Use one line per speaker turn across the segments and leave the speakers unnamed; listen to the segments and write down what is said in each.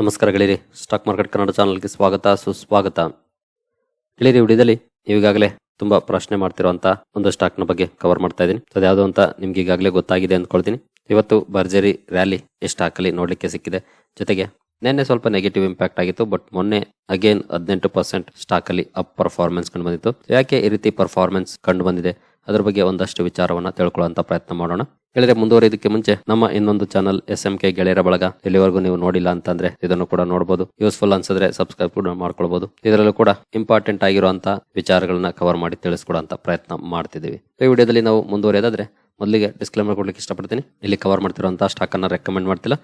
ನಮಸ್ಕಾರ ಗೆಳೆಯರಿ. Stock market Kannada ಚಾನಲ್ಗೆ ಸ್ವಾಗತ, ಸುಸ್ವಾಗತ. ಗೆಳೆಯರಿ ವಿಡಿಯೋದಲ್ಲಿ ಈಗಾಗಲೇ ತುಂಬಾ ಪ್ರಶ್ನೆ ಮಾಡ್ತಿರುವಂತ ಒಂದು ಸ್ಟಾಕ್ನ ಬಗ್ಗೆ ಕವರ್ ಮಾಡ್ತಾ ಇದ್ದೀನಿ. ಅದು ಯಾವುದು ಅಂತ ನಿಮ್ಗೆ ಈಗಾಗಲೇ ಗೊತ್ತಾಗಿದೆ ಅಂದ್ಕೊಳ್ತೀನಿ. ಇವತ್ತು ಭರ್ಜರಿ ರ್ಯಾಲಿ ಸ್ಟಾಕ್ ಅಲ್ಲಿ ನೋಡ್ಲಿಕ್ಕೆ ಸಿಕ್ಕಿದೆ. ಜೊತೆಗೆ ನಿನ್ನೆ ಸ್ವಲ್ಪ ನೆಗೆಟಿವ್ ಇಂಪ್ಯಾಕ್ಟ್ ಆಗಿತ್ತು ಬಟ್ ಮೊನ್ನೆ ಅಗೇನ್ ಹದಿನೆಂಟು ಪರ್ಸೆಂಟ್ ಸ್ಟಾಕ್ ಅಲ್ಲಿ ಅಪ್ ಪರ್ಫಾರ್ಮೆನ್ಸ್ ಕಂಡು ಬಂದಿತ್ತು. ಯಾಕೆ ಈ ರೀತಿ ಪರ್ಫಾರ್ಮೆನ್ಸ್ ಕಂಡು ಬಂದಿದೆ? ಅದ್ರ ಬಗ್ಗೆ ಒಂದಷ್ಟು ವಿಚಾರವನ್ನ ತಿಳ್ಕೊಳ್ಳುವಂತ ಪ್ರಯತ್ನ ಮಾಡೋಣ. ಹೇಳಿದ್ರೆ ಮುಂದುವರಿಯೋದಕ್ಕೆ ಮುಂಚೆ ನಮ್ಮ ಇನ್ನೊಂದು ಚಾನಲ್ ಎಸ್ ಎಂ ಕೆ ಗೆಳೆಯರ ಬಳಗ ಇಲ್ಲಿವರೆಗೂ ನೀವು ನೋಡಿಲ್ಲ ಅಂತಂದ್ರೆ ಇದನ್ನು ಕೂಡ ನೋಡಬಹುದು ಯೂಸ್ಫುಲ್ ಅನ್ಸಿದ್ರೆ ಸಬ್ಸ್ಕ್ರೈಬ್ ಕೂಡ ಮಾಡ್ಕೊಳ್ಬಹುದು ಇದರಲ್ಲೂ ಕೂಡ ಇಂಪಾರ್ಟೆಂಟ್ ಆಗಿರುವಂತ ವಿಚಾರಗಳನ್ನ ಕವರ್ ಮಾಡಿ ತಿಳಿಸ್ಕೊಡುವಂತ ಪ್ರಯತ್ನ ಮಾಡ್ತಿದ್ದೀವಿ. ಈ ವಿಡಿಯೋದಲ್ಲಿ ನಾವು ಮುಂದುವರಿಯೋದಾದ್ರೆ ಮೊದಲಿಗೆ ಡಿಸ್ಕ್ಲೇಮರ್ ಕೊಡ್ಲಿಕ್ಕೆ ಇಷ್ಟಪಡ್ತೀನಿ. ಇಲ್ಲಿ ಕವರ್ ಮಾಡ್ತಿರುವಂತಹ ಸ್ಟಾಕ್ ಅನ್ನ ರೆಕಮೆಂಡ್ ಮಾಡ್ತಿಲ್ಲ.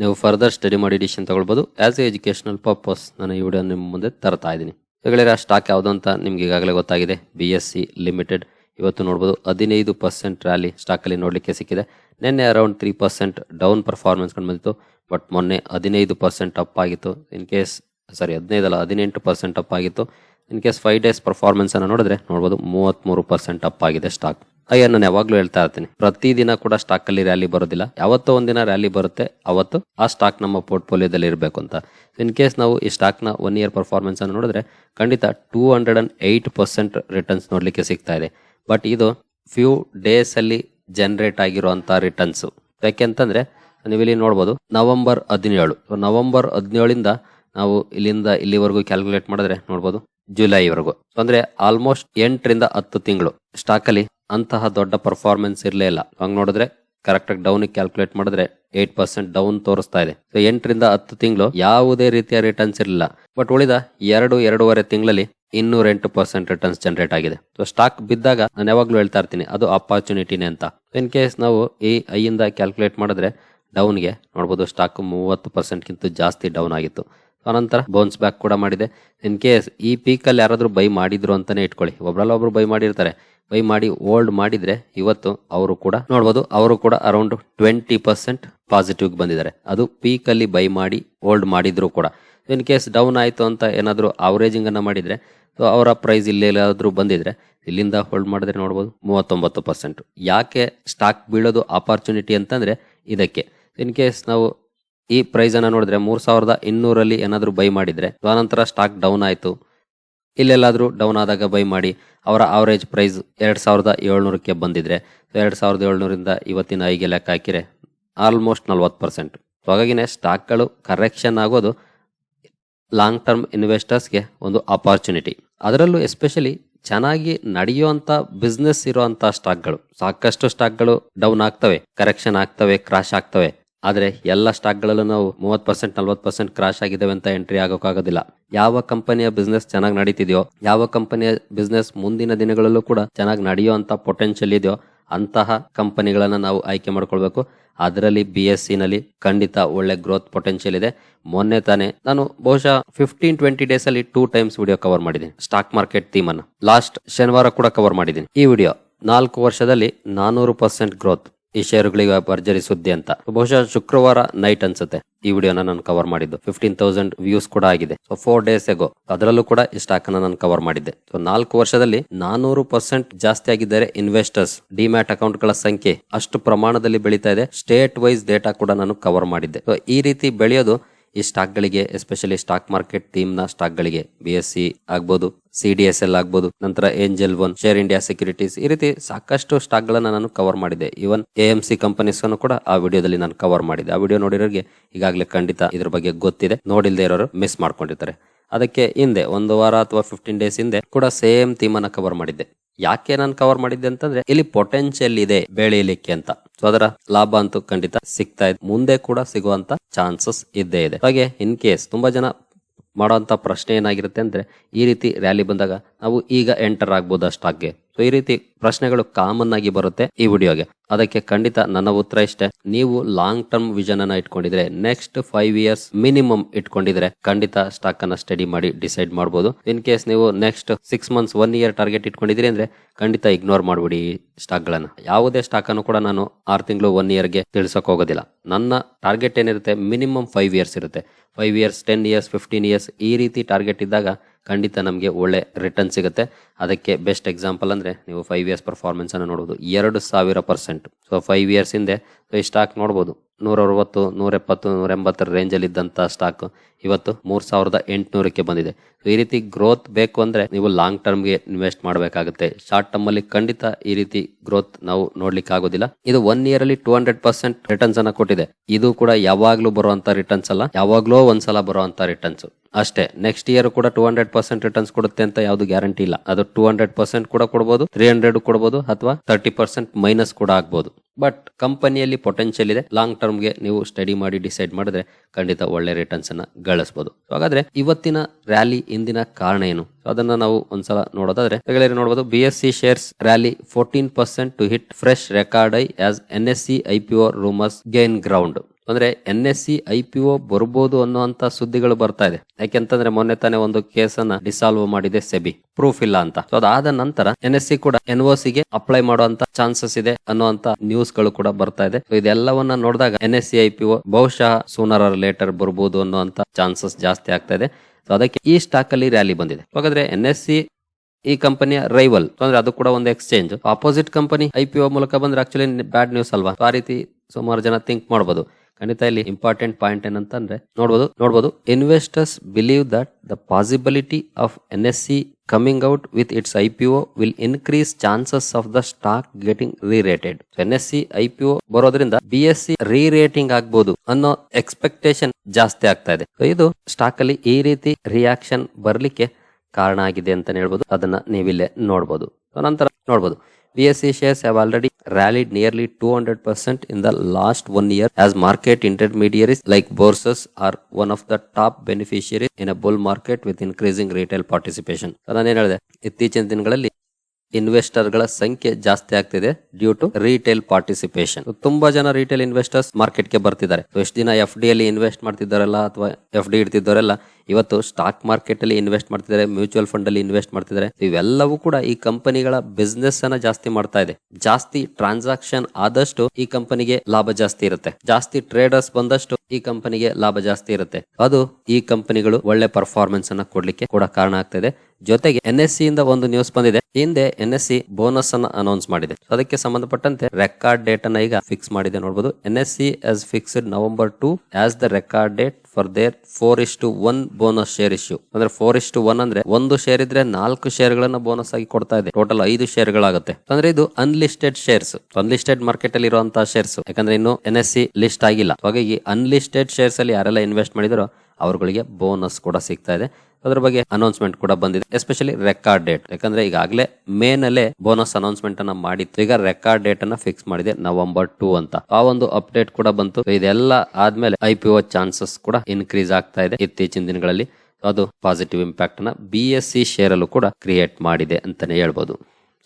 ನೀವು ಫರ್ದರ್ ಸ್ಟಡಿ ಮಾಡಿ ಡಿಸಿಷನ್ ತಗೊಳ್ಬಹುದು ಆಸ್ ಎ ಎಜುಕೇಶನಲ್ ಪರ್ಪಸ್ ನಾನು ಈ ವಿಡಿಯೋ ನಿಮ್ಮ ಮುಂದೆ ತರ್ತಾ ಇದ್ದೀನಿ. ಗೆಳೆಯರ ಸ್ಟಾಕ್ ಯಾವುದು ಅಂತ ನಿಮ್ಗೆ ಈಗಾಗಲೇ ಗೊತ್ತಾಗಿದೆ. ಬಿ ಎಸ್ ಸಿ ಲಿಮಿಟೆಡ್ ಇವತ್ತು ನೋಡ್ಬೋದು ಹದಿನೈದು ಪರ್ಸೆಂಟ್ ರ್ಯಾಲಿ ಸ್ಟಾಕಲ್ಲಿ ನೋಡಲಿಕ್ಕೆ ಸಿಕ್ಕಿದೆ. ನಿನ್ನೆ around three percent down performance ಕಂಡು ಬಂದಿತ್ತು ಬಟ್ ಮೊನ್ನೆ ಹದಿನೈದು ಪರ್ಸೆಂಟ್ ಅಪ್ ಆಗಿತ್ತು. ಇನ್ ಕೇಸ್ ಸಾರಿ ಹದಿನೈದಲ್ಲ, ಹದಿನೆಂಟು ಪರ್ಸೆಂಟ್ ಅಪ್ ಆಗಿತ್ತು. ಇನ್ ಕೇಸ್ ಫೈವ್ ಡೇಸ್ ಪರ್ಫಾರ್ಮೆನ್ಸನ್ನು ನೋಡಿದ್ರೆ ನೋಡ್ಬೋದು ಮೂವತ್ತ್ಮೂರು ಪರ್ಸೆಂಟ್ ಅಪ್ ಆಗಿದೆ ಸ್ಟಾಕ್ ಅಯ್ಯ ನಾನು ಯಾವಾಗಲೂ ಹೇಳ್ತಾ ಇರ್ತೀನಿ, ಪ್ರತಿದಿನ ಕೂಡ ಸ್ಟಾಕ್ ಅಲ್ಲಿ ರ್ಯಾಲಿ ಬರೋದಿಲ್ಲ. ಯಾವತ್ತೋ ಒಂದಿನ ರ್ಯಾಲಿ ಬರುತ್ತೆ, ಅವತ್ತು ಆ ಸ್ಟಾಕ್ ನಮ್ಮ ಪೋರ್ಟ್ಫೋಲಿಯೋದಲ್ಲಿ ಇರಬೇಕು ಅಂತ. ಇನ್ ಕೇಸ್ ನಾವು ಈ ಸ್ಟಾಕ್ನ ಒನ್ ಇಯರ್ ಪರ್ಫಾರ್ಮೆನ್ಸ್ ಅನ್ನು ನೋಡಿದ್ರೆ ಖಂಡಿತ two hundred and eight percent returns ನೋಡಲಿಕ್ಕೆ ಸಿಗ್ತಾ ಇದೆ. ಬಟ್ ಇದು ಫ್ಯೂ ಡೇಸ್ ಅಲ್ಲಿ ಜನರೇಟ್ ಆಗಿರುವಂತಹ ರಿಟರ್ನ್ಸ್ ಯಾಕೆಂತಂದ್ರೆ, ನೀವಿಲ್ಲಿ ನೋಡ್ಬೋದು ನವೆಂಬರ್ ಹದಿನೇಳು. ನವೆಂಬರ್ ಹದಿನೇಳಿಂದ ನಾವು ಇಲ್ಲಿಂದ ಇಲ್ಲಿವರೆಗೂ ಕ್ಯಾಲ್ಕುಲೇಟ್ ಮಾಡಿದ್ರೆ ನೋಡ್ಬೋದು ಜುಲೈವರೆಗೂ ಅಂದ್ರೆ ಆಲ್ಮೋಸ್ಟ್ ಎಂಟರಿಂದ ಹತ್ತು ತಿಂಗಳು. ಸ್ಟಾಕ್ ಅಲ್ಲಿ ಅಂತಹ ದೊಡ್ಡ ಪರ್ಫಾರ್ಮೆನ್ಸ್ ಇರಲೇ ಇಲ್ಲ. ಹಂಗ್ ನೋಡಿದ್ರೆ ಕರೆಕ್ಟ್ ಆಗಿ ಡೌನ್ ಕ್ಯಾಲ್ಕುಲೇಟ್ ಮಾಡಿದ್ರೆ ಏಟ್ ಪರ್ಸೆಂಟ್ ಡೌನ್ ತೋರಿಸ್ತಾ ಇದೆ. ಸೊ ಎಂಟರಿಂದ ಹತ್ತು ತಿಂಗಳು ಯಾವುದೇ ರೀತಿಯ ರಿಟರ್ನ್ಸ್ ಇರಲಿಲ್ಲ. ಬಟ್ ಉಳಿದ ಎರಡು, ಎರಡೂವರೆ ತಿಂಗಳಲ್ಲಿ ಇನ್ನೂರ ಎಂಟು ಪರ್ಸೆಂಟ್ ರಿಟರ್ನ್ಸ್ ಜನರೇಟ್ ಆಗಿದೆ. ಸೊ ಸ್ಟಾಕ್ ಬಿದ್ದಾಗ ನಾನು ಯಾವಾಗಲೂ ಹೇಳ್ತಾ ಇರ್ತೀನಿ, ಅದು ಅಪಾರ್ಚುನಿಟಿನೇ ಅಂತ. ಇನ್ ಕೇಸ್ ನಾವು ಈ ಐಯಿಂದ ಕ್ಯಾಲ್ಕುಲೇಟ್ ಮಾಡಿದ್ರೆ ಡೌನ್ಗೆ ನೋಡ್ಬೋದು ಸ್ಟಾಕ್ ಮೂವತ್ತು ಪರ್ಸೆಂಟ್ಗಿಂತ ಜಾಸ್ತಿ ಡೌನ್ ಆಗಿತ್ತು. ಅನಂತರ ಬೌನ್ಸ್ ಬ್ಯಾಕ್ ಕೂಡ ಮಾಡಿದೆ. ಇನ್ ಕೇಸ್ ಈ ಪೀಕಲ್ಲಿ ಯಾರಾದರೂ ಬೈ ಮಾಡಿದ್ರು ಅಂತಾನೆ ಇಟ್ಕೊಳ್ಳಿ. ಒಬ್ರಲ್ಲ ಒಬ್ರು ಬೈ ಮಾಡಿರ್ತಾರೆ. ಬೈ ಮಾಡಿ ಓಲ್ಡ್ ಮಾಡಿದ್ರೆ ಇವತ್ತು ಅವರು ಕೂಡ ನೋಡ್ಬೋದು, ಅವರು ಕೂಡ ಅರೌಂಡ್ ಟ್ವೆಂಟಿ ಪರ್ಸೆಂಟ್ ಪಾಸಿಟಿವ್ ಬಂದಿದ್ದಾರೆ. ಅದು ಪೀಕ್ ಅಲ್ಲಿ ಬೈ ಮಾಡಿ ಓಲ್ಡ್ ಮಾಡಿದ್ರು ಕೂಡ. ಇನ್ ಕೇಸ್ ಡೌನ್ ಆಯಿತು ಅಂತ ಏನಾದರೂ ಆವರೇಜಿಂಗನ್ನು ಮಾಡಿದರೆ ಸೊ ಅವರ ಪ್ರೈಸ್ ಇಲ್ಲೆಲ್ಲಾದರೂ ಬಂದಿದ್ರೆ, ಇಲ್ಲಿಂದ ಹೋಲ್ಡ್ ಮಾಡಿದ್ರೆ ನೋಡ್ಬೋದು ಮೂವತ್ತೊಂಬತ್ತು ಪರ್ಸೆಂಟು ಯಾಕೆ ಸ್ಟಾಕ್ ಬೀಳೋದು ಆಪರ್ಚುನಿಟಿ ಅಂತಂದರೆ ಇದಕ್ಕೆ. ಇನ್ ಕೇಸ್ ನಾವು ಈ ಪ್ರೈಸನ್ನು ನೋಡಿದ್ರೆ ಮೂರು ಸಾವಿರದ ಇನ್ನೂರಲ್ಲಿ ಏನಾದರೂ ಬೈ ಮಾಡಿದ್ರೆ ಆನಂತರ ಸ್ಟಾಕ್ ಡೌನ್ ಆಯಿತು. ಇಲ್ಲೆಲ್ಲಾದರೂ ಡೌನ್ ಆದಾಗ ಬೈ ಮಾಡಿ, ಅವರ ಆವರೇಜ್ ಪ್ರೈಸ್ ಎರಡು ಸಾವಿರದ ಏಳ್ನೂರಕ್ಕೆ ಬಂದಿದ್ರೆ ಎರಡು ಸಾವಿರದ ಏಳ್ನೂರಿಂದ ಇವತ್ತಿನ ಐಗೆ ಲೆಕ್ಕ ಹಾಕಿರೆ ಆಲ್ಮೋಸ್ಟ್ ನಲ್ವತ್ತು ಪರ್ಸೆಂಟ್ ಹಾಗಾಗಿನೇ ಸ್ಟಾಕ್ಗಳು ಕರೆಕ್ಷನ್ ಆಗೋದು ಲಾಂಗ್ ಟರ್ಮ್ ಇನ್ವೆಸ್ಟರ್ಸ್ಗೆ ಒಂದು ಅಪಾರ್ಚುನಿಟಿ ಅದರಲ್ಲೂ ಎಸ್ಪೆಷಲಿ ಚೆನ್ನಾಗಿ ನಡೆಯುವಂತ ಬಿಸ್ನೆಸ್ ಇರುವಂತಹ ಸ್ಟಾಕ್ಗಳು ಸಾಕಷ್ಟು ಸ್ಟಾಕ್ಗಳು ಡೌನ್ ಆಗ್ತವೆ ಕರೆಕ್ಷನ್ ಆಗ್ತವೆ ಕ್ರಾಶ್ ಆಗ್ತವೆ. ಆದರೆ ಎಲ್ಲ ಸ್ಟಾಕ್ಗಳಲ್ಲೂ ನಾವು ಮೂವತ್ತು ಪರ್ಸೆಂಟ್ ನಲ್ವತ್ ಪರ್ಸೆಂಟ್ ಕ್ರಾಶ್ ಆಗಿದ್ದಾವೆ ಅಂತ ಎಂಟ್ರಿ ಆಗೋಕ್ಕಾಗೋದಿಲ್ಲ. ಯಾವ ಕಂಪನಿಯ ಬಿಸ್ನೆಸ್ ಚೆನ್ನಾಗಿ ನಡೀತಿದೆಯೋ, ಯಾವ ಕಂಪನಿಯ ಬಿಸ್ನೆಸ್ ಮುಂದಿನ ದಿನಗಳಲ್ಲೂ ಕೂಡ ಚೆನ್ನಾಗಿ ನಡೆಯುವಂತ ಪೊಟೆನ್ಷಿಯಲ್ ಇದೆಯೋ ಅಂತಹ ಕಂಪನಿಗಳನ್ನು ನಾವು ಆಯ್ಕೆ ಮಾಡ್ಕೊಳ್ಬೇಕು. ಅದರಲ್ಲಿ ಬಿ ಎಸ್ ಸಿ ನಲ್ಲಿ ಖಂಡಿತ ಒಳ್ಳೆ ಗ್ರೋತ್ ಪೊಟೆನ್ಷಿಯಲ್ ಇದೆ. ಮೊನ್ನೆ ತಾನೇ ನಾನು ಬಹುಶಃ ಫಿಫ್ಟೀನ್ ಟ್ವೆಂಟಿ ಡೇಸ್ ಅಲ್ಲಿ ಟೂ ಟೈಮ್ಸ್ ವಿಡಿಯೋ ಕವರ್ ಮಾಡಿದ್ದೀನಿ. ಸ್ಟಾಕ್ ಮಾರ್ಕೆಟ್ ಥೀಮ್ ಅನ್ನು. ಲಾಸ್ಟ್ ಶನಿವಾರ ಕೂಡ ಕವರ್ ಮಾಡಿದ್ದೀನಿ. ಈ ವಿಡಿಯೋ ನಾಲ್ಕು ವರ್ಷದಲ್ಲಿ ನಾನೂರು ಪರ್ಸೆಂಟ್ ಗ್ರೋತ್ ಈ ಷೇರುಗಳಿಗೆ ಭರ್ಜರಿ ಸುದ್ದಿ ಅಂತ. ಬಹುಶಃ ಶುಕ್ರವಾರ ನೈಟ್ ಅನ್ಸುತ್ತೆ. ಈ ವಿಡಿಯೋನ ನಾನು ಕವರ್ ಮಾಡಿದ್ದು. ಫಿಫ್ಟೀನ್ ತೌಸಂಡ್ ವ್ಯೂಸ್ ಕೂಡ ಆಗಿದೆ. ಸೊ ಫೋರ್ ಡೇಸ್ ಎಗೋ ಅದರಲ್ಲೂ ಕೂಡ ಈ ಸ್ಟಾಕ್ ಅನ್ನ ನಾನು ಕವರ್ ಮಾಡಿದ್ದೆ. ಸೊ ನಾಲ್ಕು ವರ್ಷದಲ್ಲಿ ನಾನೂರು ಪರ್ಸೆಂಟ್ ಜಾಸ್ತಿ ಆಗಿದ್ದಾರೆ ಇನ್ವೆಸ್ಟರ್ಸ್ ಡಿಮ್ಯಾಟ್ ಅಕೌಂಟ್ಗಳ ಸಂಖ್ಯೆ ಅಷ್ಟು ಪ್ರಮಾಣದಲ್ಲಿ ಬೆಳೀತಾ ಇದೆ. ಸ್ಟೇಟ್ ವೈಸ್ ಡೇಟಾ ಕೂಡ ನಾನು ಕವರ್ ಮಾಡಿದ್ದೆ. ಸೊ ಈ ರೀತಿ ಬೆಳೆಯೋದು ಈ ಸ್ಟಾಕ್ಗಳಿಗೆ ಎಸ್ಪೆಷಲಿ ಸ್ಟಾಕ್ ಮಾರ್ಕೆಟ್ ಥೀಮ್ನ ಸ್ಟಾಕ್ ಗಳಿಗೆ ಬಿ ಎಸ್ ಸಿ ಆಗ್ಬೋದು ಸಿ ಡಿ ಎಸ್ ಎಲ್ ಆಗ್ಬೋದು, ನಂತರ angel one share India securities ಈ ರೀತಿ ಸಾಕಷ್ಟು ಸ್ಟಾಕ್ ಗಳನ್ನ ನಾನು ಕವರ್ ಮಾಡಿದೆ. Even A M C companies ಕೂಡ ಆ ವಿಡಿಯೋದಲ್ಲಿ ನಾನು ಕವರ್ ಮಾಡಿದೆ. ಆ ವಿಡಿಯೋ ನೋಡಿರೋರಿಗೆ ಈಗಾಗಲೇ ಖಂಡಿತ ಇದ್ರ ಬಗ್ಗೆ ಗೊತ್ತಿದೆ. ನೋಡಿಲ್ದೇ ಇರೋರು ಮಿಸ್ ಮಾಡ್ಕೊಂಡಿರ್ತಾರೆ. ಅದಕ್ಕೆ ಹಿಂದೆ, ಒಂದು ವಾರ ಅಥವಾ ಫಿಫ್ಟೀನ್ ಡೇಸ್ ಹಿಂದೆ ಕೂಡ ಸೇಮ್ ಥೀಮ್ ಅನ್ನ ಕವರ್ ಮಾಡಿದ್ದೆ. ಯಾಕೆ ನಾನು ಕವರ್ ಮಾಡಿದ್ದೆ ಅಂತಂದ್ರೆ ಇಲ್ಲಿ ಪೊಟೆನ್ಶಿಯಲ್ ಇದೆ ಬೆಳೆಯಲಿಕ್ಕೆ ಅಂತ. ಸೊ ಅದರ ಲಾಭ ಅಂತೂ ಖಂಡಿತ ಸಿಗ್ತಾ ಇದೆ. ಮುಂದೆ ಕೂಡ ಸಿಗುವಂತ ಚಾನ್ಸಸ್ ಇದ್ದೇ ಇದೆ. ಹಾಗೆ ಇನ್ ಕೇಸ್ ತುಂಬಾ ಜನ ಮಾಡುವಂತ ಪ್ರಶ್ನೆ ಏನಾಗಿರುತ್ತೆ ಅಂದ್ರೆ ಈ ರೀತಿ ರ್ಯಾಲಿ ಬಂದಾಗ ನಾವು ಈಗ ಎಂಟರ್ ಆಗ್ಬೋದು ಸ್ಟಾಕ್ಗೆ ಸೊ ಈ ರೀತಿ ಪ್ರಶ್ನೆಗಳು ಕಾಮನ್ ಆಗಿ ಬರುತ್ತೆ ಈ ವಿಡಿಯೋಗೆ. ಅದಕ್ಕೆ ಖಂಡಿತ ನನ್ನ ಉತ್ತರ ಇಷ್ಟೇ. ನೀವು ಲಾಂಗ್ ಟರ್ಮ್ ವಿಷನ್ ಅನ್ನ ಇಟ್ಕೊಂಡಿದ್ರೆ ನೆಕ್ಸ್ಟ್ ಫೈವ್ ಇಯರ್ಸ್ ಮಿನಿಮಮ್ ಇಟ್ಕೊಂಡಿದ್ರೆ, ಖಂಡಿತ ಸ್ಟಾಕ್ ಅನ್ನ ಸ್ಟಡಿ ಮಾಡಿ ಡಿಸೈಡ್ ಮಾಡಬಹುದು ಇನ್ ಕೇಸ್ ನೀವು next six months one year target ಇಟ್ಕೊಂಡಿದ್ರಿ ಅಂದ್ರೆ, ಖಂಡಿತ ಇಗ್ನೋರ್ ಮಾಡ್ಬಿಡಿ ಸ್ಟಾಕ್ ಗಳನ್ನ ಯಾವುದೇ ಸ್ಟಾಕ್ ಅನ್ನು ಕೂಡ ನಾನು ಆರು ತಿಂಗಳು ಒನ್ ಇಯರ್ಗೆ ತಿಳಿಸಕ್ ಹೋಗೋದಿಲ್ಲ. ನನ್ನ ಟಾರ್ಗೆಟ್ ಏನಿರುತ್ತೆ ಮಿನಿಮಮ್ ಫೈವ್ ಇಯರ್ಸ್ ಇರುತ್ತೆ. Five years ten years fifteen years ಈ ರೀತಿ ಟಾರ್ಗೆಟ್ ಇದ್ದಾಗ ಖಂಡಿತ ನಮಗೆ ಒಳ್ಳೆ ರಿಟರ್ನ್ ಸಿಗುತ್ತೆ. ಅದಕ್ಕೆ ಬೆಸ್ಟ್ ಎಕ್ಸಾಂಪಲ್ ಅಂದ್ರೆ, ನೀವು ಫೈವ್ ಇಯರ್ಸ್ ಪರ್ಫಾರ್ಮೆನ್ಸ್ ಅನ್ನು ನೋಡಬಹುದು ಎರಡು ಸಾವಿರ ಪರ್ಸೆಂಟ್ ಸೊ ಫೈವ್ ಇಯರ್ಸ್ ಹಿಂದೆ ಈ ಸ್ಟಾಕ್ ನೋಡಬಹುದು ನೂರ ಅರವತ್ತು ನೂರ ಎಪ್ಪತ್ತು ನೂರ ಎಂಬತ್ತರ ರೇಂಜಲ್ಲಿ ಇದ್ದಂತ ಸ್ಟಾಕ್ ಇವತ್ತು ಮೂರ್ ಸಾವಿರದ ಎಂಟುನೂರಕ್ಕೆ ಬಂದಿದೆ. ಈ ರೀತಿ ಗ್ರೋತ್ ಬೇಕು ಅಂದ್ರೆ ನೀವು ಲಾಂಗ್ ಟರ್ಮ್ಗೆ ಇನ್ವೆಸ್ಟ್ ಮಾಡಬೇಕಾಗುತ್ತೆ. ಶಾರ್ಟ್ ಟರ್ಮ್ ಅಲ್ಲಿ ಖಂಡಿತ ಈ ರೀತಿ ಗ್ರೋತ್ ನಾವು ನೋಡ್ಲಿಕ್ಕೆ ಆಗೋದಿಲ್ಲ. ಇದು ಒನ್ ಇಯರ್ ಅಲ್ಲಿ ಟೂ ಹಂಡ್ರೆಡ್ ಪರ್ಸೆಂಟ್ ರಿಟರ್ನ್ಸ್ ಅನ್ನ ಕೊಟ್ಟಿದೆ. ಇದು ಕೂಡ ಯಾವಾಗ್ಲೂ ಬರುವಂತ ರಿಟರ್ನ್ಸ್ ಅಲ್ಲ. ಯಾವಾಗ್ಲೋ ಒಂದ್ಸಲ ಬರುವಂತ ರಿಟರ್ನ್ಸ್ ಅಷ್ಟೇ. ನೆಕ್ಸ್ಟ್ ಇಯರ್ ಕೂಡ ಟೂ ಹಂಡ್ರೆಡ್ ಪರ್ಸೆಂಟ್ ರಿಟರ್ನ್ಸ್ ಕೊಡುತ್ತೆ ಅಂತ ಯಾವ್ದು ಗ್ಯಾರಂಟಿ ಇಲ್ಲ. ಅದು ಟೂ ಹಂಡ್ರೆಡ್ ಪರ್ಸೆಂಟ್ ಕೂಡ ಕೊಡಬಹುದು ತ್ರೀ ಹಂಡ್ರೆಡ್ ಕೊಡಬಹುದು ಅಥವಾ ತರ್ಟಿ ಪರ್ಸೆಂಟ್ ಮೈನಸ್ ಕೂಡ ಆಗ್ಬಹುದು ಬಟ್ ಕಂಪನಿಯಲ್ಲಿ ಪೊಟೆನ್ಷಿಯಲ್ ಇದೆ. ಲಾಂಗ್ ಟರ್ಮ್ಗೆ ನೀವು ಸ್ಟಡಿ ಮಾಡಿ ಡಿಸೈಡ್ ಮಾಡಿದ್ರೆ ಖಂಡಿತ ಒಳ್ಳೆ ರಿಟರ್ನ್ಸ್ ಅನ್ನ ಗಳಿಸಬಹುದು ಹಾಗಾದ್ರೆ ಇವತ್ತಿನ ರ್ಯಾಲಿ ಇಂದಿನ ಕಾರಣ ಏನು? ಅದನ್ನ ನಾವು ಒಂದ್ಸಲ ನೋಡೋದಾದ್ರೆ ನೋಡಬಹುದು B S C shares rally fourteen percent to hit fresh record I as N S C I P O rumours gain ground ಅಂದ್ರೆ N S C, I P O ಬರ್ಬೋದು ಅನ್ನುವಂತ ಸುದ್ದಿಗಳು ಬರ್ತಾ ಇದೆ. ಯಾಕೆಂತಂದ್ರೆ ಮೊನ್ನೆ ತಾನೇ ಒಂದು ಕೇಸನ್ನ ಡಿಸಾಲ್ವ್ ಮಾಡಿದೆ ಸೆಬಿ. ಪ್ರೂಫ್ ಇಲ್ಲ ಅಂತ. ಸೊ ಅದಾದ ನಂತರ ಎನ್ ಎಸ್ ಸಿ ಕೂಡ ಎನ್ ಒ ಗೆ ಅಪ್ಲೈ ಮಾಡುವಂತ ಚಾನ್ಸಸ್ ಇದೆ ಅನ್ನುವಂತ ನ್ಯೂಸ್ಗಳು ಕೂಡ ಬರ್ತಾ ಇದೆ. ಇದೆಲ್ಲವನ್ನ ನೋಡಿದಾಗ N S C, I P O ಬಹುಶಃ ಸೂನರ್ ಲೇಟರ್ ಬರ್ಬೋದು ಅನ್ನುವಂತ ಚಾನ್ಸಸ್ ಜಾಸ್ತಿ ಆಗ್ತಾ ಇದೆ. ಸೊ ಅದಕ್ಕೆ ಈ ಸ್ಟಾಕ್ ಅಲ್ಲಿ ರ್ಯಾಲಿ ಬಂದಿದೆ. ಹಾಗಾದ್ರೆ ಎನ್ ಎಸ್ ಸಿ, ಈ ಕಂಪನಿಯ ರೈವಲ್ ಅಂದ್ರೆ ಅದು ಕೂಡ ಒಂದು exchange opposite company I P O ಮೂಲಕ ಬಂದ್ರೆ ಆಕ್ಚುಲಿ ಬ್ಯಾಡ್ ನ್ಯೂಸ್ ಅಲ್ವಾ? ಆ ರೀತಿ ಸುಮಾರು ಜನ ಥಿಂಕ್ ಮಾಡಬಹುದು ಖಂಡಿತ ಇಲ್ಲಿ ಇಂಪಾರ್ಟೆಂಟ್ ಪಾಯಿಂಟ್ ಏನಂತಂದ್ರೆ ನೋಡ್ಬೋದು ನೋಡ್ಬೋದು. Investors believe that the possibility of N S C coming out with its I P O will increase chances of the stock getting rerated N S C I P O ಬರೋದ್ರಿಂದ B S C rerating ಆಗ್ಬೋದು ಅನ್ನೋ expectation ಜಾಸ್ತಿ ಆಗ್ತಾ ಇದೆ. ಇದು stock ಅಲ್ಲಿ ಈ ರೀತಿ ರಿಯಾಕ್ಷನ್ ಬರ್ಲಿಕ್ಕೆ ಕಾರಣ ಆಗಿದೆ ಅಂತ ಹೇಳ್ಬೋದು. ಅದನ್ನ ನೀವಿಲ್ಲೇ ನೋಡ್ಬೋದು. ನಂತರ ನೋಡ್ಬೋದು. BSE shares have already rallied nearly 200% in the last one year as market intermediaries like bourses are one of the top beneficiaries in a bull market with increasing retail participation. ಏನ್ ಹೇಳಿದೆ ಇತ್ತೀಚಿನ ದಿನಗಳಲ್ಲಿ ಇನ್ವೆಸ್ಟರ್ಗಳ ಸಂಖ್ಯೆ ಜಾಸ್ತಿ ಆಗ್ತಿದೆ ಡ್ಯೂ ಟು ರಿಟೇಲ್ ಪಾರ್ಟಿಸಿಪೇಷನ್ ತುಂಬಾ ಜನ retail investors ಮಾರ್ಕೆಟ್ಗೆ ಬರ್ತಿದ್ದಾರೆ ಎಷ್ಟು ದಿನ ಎಫ್ ಡಿ ಅಲ್ಲಿ ಇನ್ವೆಸ್ಟ್ ಮಾಡ್ತಿದ್ದಾರಲ್ಲ ಅಥವಾ ಎಫ್ ಡಿ ಇಡ್ತಿದ್ದವರೆಲ್ಲ ಇವತ್ತು ಸ್ಟಾಕ್ ಮಾರ್ಕೆಟ್ ಅಲ್ಲಿ ಇನ್ವೆಸ್ಟ್ ಮಾಡ್ತಿದ್ದಾರೆ ಮ್ಯೂಚುವಲ್ ಫಂಡ್ ಅಲ್ಲಿ ಇನ್ವೆಸ್ಟ್ ಮಾಡ್ತಿದ್ದಾರೆ. ಇವೆಲ್ಲವೂ ಕೂಡ ಈ ಕಂಪನಿಗಳ ಬಿಸ್ನೆಸ್ ಅನ್ನ ಜಾಸ್ತಿ ಮಾಡ್ತಾ ಇದೆ. ಜಾಸ್ತಿ ಟ್ರಾನ್ಸಾಕ್ಷನ್ ಆದಷ್ಟು ಈ ಕಂಪನಿಗೆ ಲಾಭ ಜಾಸ್ತಿ ಇರುತ್ತೆ. ಜಾಸ್ತಿ ಟ್ರೇಡರ್ಸ್ ಬಂದಷ್ಟು ಈ ಕಂಪನಿಗೆ ಲಾಭ ಜಾಸ್ತಿ ಇರುತ್ತೆ. ಅದು ಈ ಕಂಪನಿಗಳು ಒಳ್ಳೆ ಪರ್ಫಾರ್ಮೆನ್ಸ್ ಅನ್ನ ಕೊಡ್ಲಿಕ್ಕೆ ಕೂಡ ಕಾರಣ ಆಗ್ತಿದೆ ಜೊತೆಗೆ ಎನ್ ಎಸ್ ಸಿ ಇಂದ ಒಂದು ನ್ಯೂಸ್ ಬಂದಿದೆ. ಹಿಂದೆ ಎನ್ ಎಸ್ ಸಿ ಬೋನಸ್ ಅನ್ನ ಅನೌನ್ಸ್ ಮಾಡಿದೆ. ಅದಕ್ಕೆ ಸಂಬಂಧಪಟ್ಟಂತೆ ರೆಕಾರ್ಡ್ ಡೇಟ್ ಅನ್ನ ಈಗ ಫಿಕ್ಸ್ ಮಾಡಿದೆ ನೋಡಬಹುದು N S C as fixed November two as the record date for their four is to one bonus share issue ಅಂದ್ರೆ ಫೋರ್ ಇಸ್ ಟು ಒನ್ ಅಂದ್ರೆ ಒಂದು ಶೇರ್ ಇದ್ರೆ ನಾಲ್ಕು ಶೇರ್ ಗಳನ್ನ ಬೋನಸ್ ಆಗಿ ಕೊಡ್ತಾ ಇದೆ. ಟೋಟಲ್ ಐದು ಶೇರ್ ಗಳಾಗುತ್ತೆ ಅಂದ್ರೆ ಇದು ಅನ್ಲಿಸ್ಟೆಡ್ ಶೇರ್ಸ್ ಅನ್ಲಿಸ್ಟೆಡ್ ಮಾರ್ಕೆಟ್ ಅಲ್ಲಿ ಇರುವಂತಹ ಶೇರ್ಸ್ ಯಾಕಂದ್ರೆ ಇನ್ನು ಎನ್ ಎಸ್ ಸಿ ಲಿಸ್ಟ್ ಆಗಿಲ್ಲ ಹಾಗಾಗಿ ಅನ್ಲಿಸ್ಟೆಡ್ ಶೇರ್ಸ್ ಅಲ್ಲಿ ಯಾರೆಲ್ಲ ಇನ್ವೆಸ್ಟ್ ಮಾಡಿದಾರೋ ಅವರುಗಳಿಗೆ ಬೋನಸ್ ಕೂಡ ಸಿಗ್ತಾ ಇದೆ. ಅದರ ಬಗ್ಗೆ ಅನೌನ್ಸ್ಮೆಂಟ್ ಕೂಡ ಬಂದಿದೆ ಎಸ್ಪೆಷಲಿ ರೆಕಾರ್ಡ್ ಡೇಟ್ ಯಾಕಂದ್ರೆ ಈಗಾಗಲೇ ಮೇ ನಲ್ಲೇ ಬೋನಸ್ ಅನೌನ್ಸ್ಮೆಂಟ್ ಅನ್ನ ಮಾಡಿತ್ತು. ಈಗ ರೆಕಾರ್ಡ್ ಡೇಟ್ ಅನ್ನ ಫಿಕ್ಸ್ ಮಾಡಿದೆ ನವೆಂಬರ್ ಟೂ ಅಂತ. ಆ ಒಂದು ಅಪ್ಡೇಟ್ ಕೂಡ ಬಂತು. ಇದೆಲ್ಲ ಆದ್ಮೇಲೆ ಐ ಚಾನ್ಸಸ್ ಕೂಡ ಇನ್ಕ್ರೀಸ್ ಆಗ್ತಾ ಇದೆ ಇತ್ತೀಚಿನ ದಿನಗಳಲ್ಲಿ. ಅದು ಪಾಸಿಟಿವ್ ಇಂಪ್ಯಾಕ್ಟ್ನ ಬಿ ಎಸ್ ಸಿ ಶೇರ್ ಅಲ್ಲೂ ಕೂಡ ಕ್ರಿಯೇಟ್ ಮಾಡಿದೆ ಅಂತಾನೆ ಹೇಳ್ಬೋದು.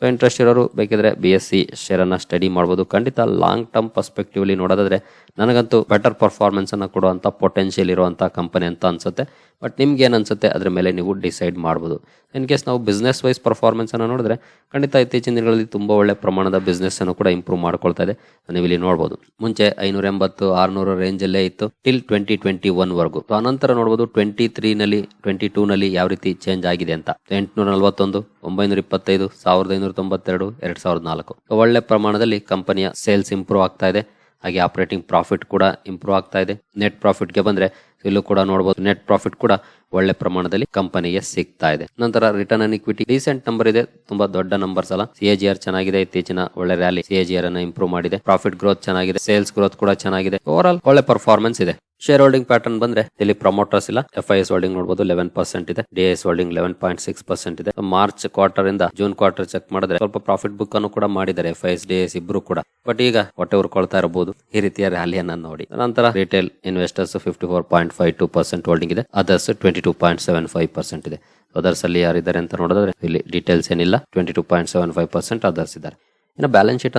ಸೊ ಇಂಟ್ರೆಸ್ಟ್ ಇರೋರು ಬೇಕಿದ್ರೆ ಬಿ ಎಸ್ ಸಿ ಶೇರನ್ನು ಸ್ಟಡಿ ಮಾಡ್ಬೋದು. ಖಂಡಿತ ಲಾಂಗ್ ಟರ್ಮ್ ಪರ್ಸ್ಪೆಕ್ಟಿವ್ಲಿ ನೋಡೋದಾದ್ರೆ ನನಗಂತೂ ಬೆಟರ್ ಪರ್ಫಾರ್ಮೆನ್ಸನ್ನು ಕೊಡುವಂಥ ಪೊಟೆನ್ಷಿಯಲ್ ಇರುವಂಥ ಕಂಪನಿ ಅಂತ ಅನ್ಸುತ್ತೆ. ಬಟ್ ನಿಮ್ಗೆ ಏನು ಅನ್ಸುತ್ತೆ? ಅದ್ರ ಮೇಲೆ ನೀವು ಡಿಸೈಡ್ ಮಾಡ್ಬೋದು. ಇನ್ ಕೇಸ್ ನಾವು ಬಿಸ್ನೆಸ್ ವೈಸ್ ಪರ್ಫಾರ್ಮೆನ್ಸನ್ನು ನೋಡಿದ್ರೆ, ಖಂಡಿತ ಇತ್ತೀಚಿನ ದಿನಗಳಲ್ಲಿ ತುಂಬ ಒಳ್ಳೆ ಪ್ರಮಾಣದ ಬಿಸ್ನೆಸ್ಸನ್ನು ಕೂಡ ಇಂಪ್ರೂವ್ ಮಾಡ್ಕೊಳ್ತಾ ಇದೆ. ನೀವು ಇಲ್ಲಿ ನೋಡಬಹುದು ಮುಂಚೆ ಐನೂರ ಎಂಬತ್ತು ಆರುನೂರು ರೇಂಜಲ್ಲೇ ಇತ್ತು. ಟಿಲ್ ಟ್ವೆಂಟಿ ಟ್ವೆಂಟಿ ಒನ್ ವರ್ಗು. ಸೊ ಅನಂತರ ನೋಡಬಹುದು ಟ್ವೆಂಟಿ ತ್ರೀನಲ್ಲಿ ಟ್ವೆಂಟಿ ಟೂನಲ್ಲಿ ಯಾವ ರೀತಿ ಚೇಂಜ್ ಆಗಿದೆ ಅಂತ. ಎಂಟುನೂರ ನಲವತ್ತೊಂದು ಒಂಬೈನೂರ ಇಪ್ಪತ್ತೈದು ಸಾವಿರದ ಐನೂರ ತೊಂಬತ್ತೆರಡು ಎರಡು ಸಾವಿರದ ನಾಲ್ಕು. ಒಳ್ಳೆ ಪ್ರಮಾಣದಲ್ಲಿ ಕಂಪನಿಯ ಸೇಲ್ಸ್ ಇಂಪ್ರೂವ್ ಆಗ್ತಾ ಇದೆ. ಹಾಗೆ ಆಪರೇಟಿಂಗ್ ಪ್ರಾಫಿಟ್ ಕೂಡ ಇಂಪ್ರೂವ್ ಆಗ್ತಾ ಇದೆ. ನೆಟ್ ಪ್ರಾಫಿಟ್ಗೆ ಬಂದ್ರೆ ಇಲ್ಲೂ ಕೂಡ ನೋಡಬಹುದು ನೆಟ್ ಪ್ರಾಫಿಟ್ ಕೂಡ ಒಳ್ಳೆ ಪ್ರಮಾಣದಲ್ಲಿ ಕಂಪನಿಗೆ ಸಿಗ್ತಾ ಇದೆ. ನಂತರ return on equity recent number ಇದೆ. ತುಂಬಾ ದೊಡ್ಡ ನಂಬರ್ಸ್ ಅಲ್ಲ. ಸಿಎಜಿಆರ್ ಚೆನ್ನಾಗಿದೆ. ಇತ್ತೀಚಿನ ಒಳ್ಳೆ ರ್ಯಾಲಿ ಸಿಎಜಿಆರ್ ಅನ್ನ ಇಂಪ್ರೂವ್ ಮಾಡಿದೆ. ಪ್ರಾಫಿಟ್ ಗ್ರೋತ್ ಚೆನ್ನಾಗಿದೆ. ಸೇಲ್ಸ್ ಗ್ರೋತ್ ಕೂಡ ಚೆನ್ನಾಗಿದೆ. ಓವರ್ ಆಲ್ ಒಳ್ಳೆ ಪರ್ಫಾರ್ಮೆನ್ಸ್ ಇದೆ. ಶೇರ್ ಹೋಲ್ಡಿಂಗ್ ಪ್ಯಾಟರ್ನ್ ಬಂದ್ರೆ ಇಲ್ಲಿ ಪ್ರಮೋಟರ್ಸ್ ಇಲ್ಲ. ಎಫ್ ಐ ಎಸ್ ಹೋಲ್ಡಿಂಗ್ ನೋಡಬಹುದು ಲೆವೆನ್ ಪರ್ಸೆಂಟ್ ಇದೆ. D S holding eleven point six percent ಇದೆ. ಮಾರ್ಚ್ ಕ್ವಾರ್ಟರ್ ಇಂದ ಜೂನ್ ಕ್ವಾರ್ಟರ್ ಚೆಕ್ ಮಾಡಿದ್ರೆ ಸ್ವಲ್ಪ ಪ್ರಾಫಿಟ್ ಬುಕ್ ಅನ್ನು ಕೂಡ ಮಾಡಿದ್ದಾರೆ. F I S D S ಇಬ್ರು ಕೂಡ. ಬಟ್ ಈಗ ಹೊಟ್ಟೆ ಉರ್ಕೊಳ್ತಾ ಇರಬಹುದು. ಈ ರೀತಿಯ ರ್ಯಾಲಿಯನ್ನ ನೋಡಿ. ನಂತರ retail investors fifty four point five two percent holding ಇದೆ. Others twenty two point seven five percent ಇದೆ. ಅದರ್ಸ್ ಅಲ್ಲಿ ಯಾರಿದ್ದಾರೆ ಅಂತ ನೋಡಿದ್ರೆ ಇಲ್ಲಿ ಡೀಟೇಲ್ಸ್ ಏನಿಲ್ಲ. Twenty two point seven five percent others ಇದ್ದಾರೆ. ಇನ್ನು ಬ್ಯಾಲೆನ್ಸ್ ಶೀಟ್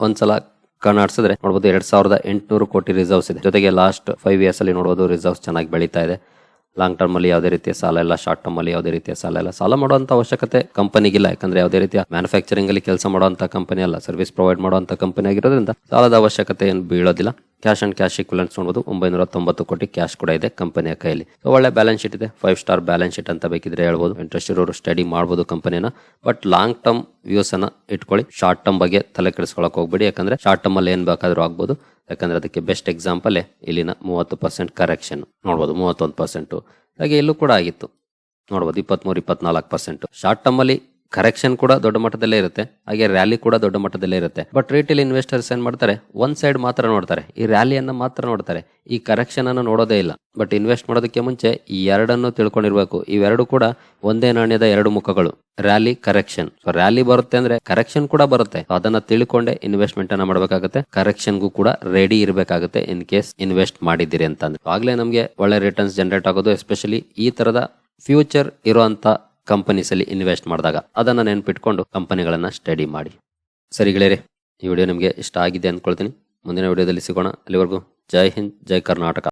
ಒಂದ್ಸಲ ಕಣ್ಣಾಡ್ಸಿದ್ರೆ ನೋಡಬಹುದು ಎರಡ್ ಸಾವಿರದ ಎಂಟುನೂರು ಕೋಟಿ ರಿಸರ್ವ್ಸ್ ಇದೆ. ಜೊತೆಗೆ ಲಾಸ್ಟ್ ಫೈವ್ ಇಯರ್ಸ್ ಅಲ್ಲಿ ನೋಡಬಹುದು ರಿಸರ್ವ್ಸ್ ಚೆನ್ನಾಗಿ ಬೆಳೀತಾ ಇದೆ. ಲಾಂಗ್ ಟರ್ಮ್ ಅಲ್ಲಿ ಯಾವುದೇ ರೀತಿಯ ಸಾಲ ಇಲ್ಲ ಶಾರ್ಟ್ ಟರ್ಮ್ ಅಲ್ಲಿ ಯಾವುದೇ ರೀತಿಯ ಸಾಲ ಇಲ್ಲ. ಸಾಲ ಮಾಡುವಂತ ಅವಶ್ಯಕತೆ ಕಂಪನಿಗಿಲ್ಲ. ಯಾಕಂದ್ರೆ ಯಾವುದೇ ರೀತಿಯ ಮ್ಯಾನುಫ್ಯಾಕ್ಚರಿಂಗ್ ಅಲ್ಲಿ ಕೆಲಸ ಮಾಡುವಂತ ಕಂಪನಿ ಅಲ್ಲ. ಸರ್ವಿಸ್ ಪ್ರೊವೈಡ್ ಮಾಡುವಂತ ಕಂಪನಿ ಆಗಿರೋದ್ರಿಂದ ಸಾಲದ ಅವಶ್ಯಕತೆ ಏನು ಬೀಳೋದಿಲ್ಲ. ಕ್ಯಾಶ್ ಅಂಡ್ ಕ್ಯಾಶ್ ಇಕ್ವಿಲೆನ್ಸ್ ನೋಡಬಹುದು ಒಂಬೈನೂರ ತೊಂಬತ್ತು ಕೋಟಿ ಕ್ಯಾಶ್ ಕೂಡ ಇದೆ ಕಂಪನಿಯ ಕೈಯಲ್ಲಿ. ಒಳ್ಳೆ ಬ್ಯಾಲೆನ್ಸ್ ಶೀಟ್ ಇದೆ. ಫೈವ್ ಸ್ಟಾರ್ ಬ್ಯಾಲೆನ್ಸ್ ಶೀಟ್ ಅಂತ ಬೇಕಿದ್ರೆ ಹೇಳ್ಬೋದು. ಇಂಟ್ರೆಸ್ಟ್ ಇರೋರು ಸ್ಟಡಿ ಮಾಡಬಹುದು ಕಂಪನಿನ ಬಟ್ ಲಾಂಗ್ ಟರ್ಮ್ ವ್ಯೂಸ್ ಅನ್ನ ಇಟ್ಕೊಳ್ಳಿ. ಶಾರ್ಟ್ ಟರ್ಮ್ ಬಗ್ಗೆ ತಲೆ ಕೆಡಿಸ್ಕೊಳಕ್ ಹೋಗ್ಬೇಡಿ. ಯಾಕಂದ್ರೆ ಶಾರ್ಟ್ ಟರ್ಮ್ ಅಲ್ಲಿ ಏನ್ ಬೇಕಾದ್ರೂ ಆಗ್ಬೋದು. ಯಾಕಂದ್ರೆ ಅದಕ್ಕೆ ಬೆಸ್ಟ್ ಎಕ್ಸಾಂಪಲ್ ಇಲ್ಲಿನ ಮೂವತ್ತು ಪರ್ಸೆಂಟ್ ಕರೆಕ್ಷನ್ ನೋಡ್ಬೋದು, ಮೂವತ್ತೊಂದು ಪರ್ಸೆಂಟು ಹಾಗೆ ಇಲ್ಲೂ ಕೂಡ ಆಗಿತ್ತು. ನೋಡ್ಬೋದು, ಇಪ್ಪತ್ಮೂರು, ಇಪ್ಪತ್ನಾಲ್ಕು ಪರ್ಸೆಂಟು ಶಾರ್ಟ್ ಟರ್ಮ್ ಅಲ್ಲಿ ಕರೆಕ್ಷನ್ ಕೂಡ ದೊಡ್ಡ ಮಟ್ಟದಲ್ಲೇ ಇರುತ್ತೆ. ಹಾಗೆ ರ್ಯಾಲಿ ಕೂಡ ದೊಡ್ಡ ಮಟ್ಟದಲ್ಲೇ ಇರುತ್ತೆ. ಬಟ್ ರಿಟೇಲ್ ಇನ್ವೆಸ್ಟರ್ಸ್ ಏನ್ ಮಾಡ್ತಾರೆ? ಒಂದ್ ಸೈಡ್ ಮಾತ್ರ ನೋಡ್ತಾರೆ. ಈ ರ್ಯಾಲಿಯನ್ನ ಮಾತ್ರ ನೋಡ್ತಾರೆ. ಈ ಕರೆಕ್ಷನ್ ಅನ್ನು ನೋಡೋದೇ ಇಲ್ಲ. ಬಟ್ ಇನ್ವೆಸ್ಟ್ ಮಾಡೋದಕ್ಕೆ ಮುಂಚೆ ಈ ಎರಡನ್ನು ತಿಳ್ಕೊಂಡಿರ್ಬೇಕು. ಇವೆರಡು ಕೂಡ ಒಂದೇ ನಾಣ್ಯದ ಎರಡು ಮುಖಗಳು. ರ್ಯಾಲಿ ಕರೆಕ್ಷನ್ ಸೊ ರ್ಯಾಲಿ ಬರುತ್ತೆ ಅಂದ್ರೆ ಕರೆಕ್ಷನ್ ಕೂಡ ಬರುತ್ತೆ. ಅದನ್ನ ತಿಳ್ಕೊಂಡೆ ಇನ್ವೆಸ್ಟ್ಮೆಂಟ್ ಅನ್ನ ಮಾಡಬೇಕಾಗುತ್ತೆ. ಕರೆಕ್ಷನ್ಗೂ ಕೂಡ ರೆಡಿ ಇರಬೇಕಾಗುತ್ತೆ ಇನ್ ಕೇಸ್ ಇನ್ವೆಸ್ಟ್ ಮಾಡಿದ್ದೀರಿ ಅಂತಂದ್ರೆ. ಆಗ್ಲೇ ನಮಗೆ ಒಳ್ಳೆ ರಿಟರ್ನ್ಸ್ ಜನರೇಟ್ ಆಗೋದು ಎಸ್ಪೆಷಲಿ ಈ ತರದ ಫ್ಯೂಚರ್ ಇರುವಂತ ಕಂಪನೀಸ್ ಅಲ್ಲಿ ಇನ್ವೆಸ್ಟ್ ಮಾಡಿದಾಗ ಅದನ್ನ ನೆನ್ಪಿಟ್ಕೊಂಡು ಕಂಪನಿಗಳನ್ನು ಸ್ಟಡಿ ಮಾಡಿ. ಸರಿ ಗೆಳೆಯರೆ, ಈ ವಿಡಿಯೋ ನಿಮಗೆ ಇಷ್ಟ ಆಗಿದೆ ಅಂದ್ಕೊಳ್ತೀನಿ ಮುಂದಿನ ವಿಡಿಯೋದಲ್ಲಿ ಸಿಗೋಣ. ಅಲ್ಲಿವರೆಗೂ ಜೈ ಹಿಂದ್, ಜೈ ಕರ್ನಾಟಕ.